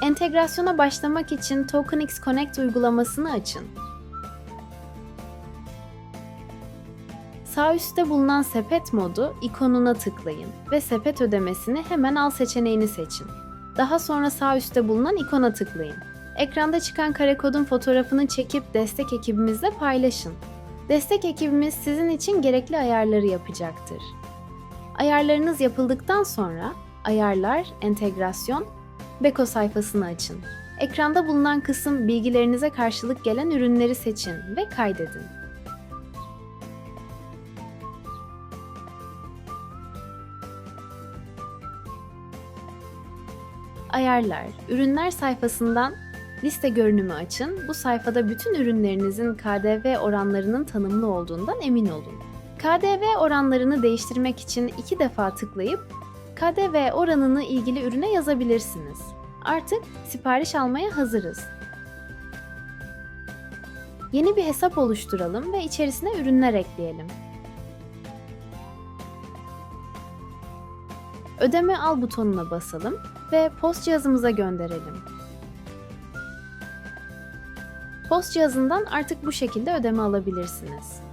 Entegrasyona başlamak için TokenX Connect uygulamasını açın. Sağ üstte bulunan sepet modu ikonuna tıklayın ve sepet ödemesini hemen al seçeneğini seçin. Daha sonra sağ üstte bulunan ikona tıklayın. Ekranda çıkan kare kodun fotoğrafını çekip destek ekibimizle paylaşın. Destek ekibimiz sizin için gerekli ayarları yapacaktır. Ayarlarınız yapıldıktan sonra Ayarlar, Entegrasyon, Beko sayfasını açın. Ekranda bulunan kısım bilgilerinize karşılık gelen ürünleri seçin ve kaydedin. Ayarlar, ürünler sayfasından liste görünümü açın. Bu sayfada bütün ürünlerinizin KDV oranlarının tanımlı olduğundan emin olun. KDV oranlarını değiştirmek için iki defa tıklayıp KDV oranını ilgili ürüne yazabilirsiniz. Artık sipariş almaya hazırız. Yeni bir hesap oluşturalım ve içerisine ürünler ekleyelim. Ödeme al butonuna basalım ve post cihazımıza gönderelim. Post cihazından artık bu şekilde ödeme alabilirsiniz.